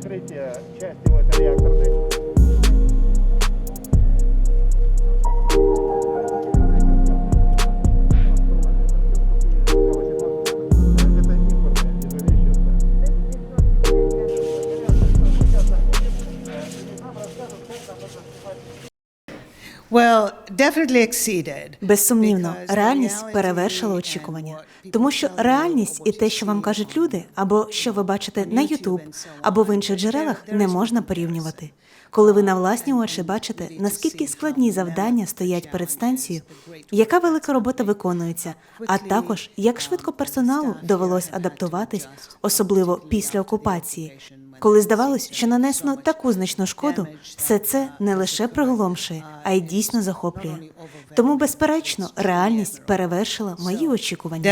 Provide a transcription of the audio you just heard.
перекрытие части вот этой реакторной. Безсумнівно, реальність перевершила очікування, тому що реальність і те, що вам кажуть люди, або що ви бачите на YouTube on, або в інших джерелах, не можна порівнювати. Коли ви на власні очі бачите, наскільки складні завдання стоять перед станцією, яка велика робота виконується, а також як швидко персоналу довелось адаптуватись, особливо після окупації, коли здавалось, що нанесено таку значну шкоду, все це не лише приголомшує, а й дійсно захоплює. Тому, безперечно, реальність перевершила мої очікування.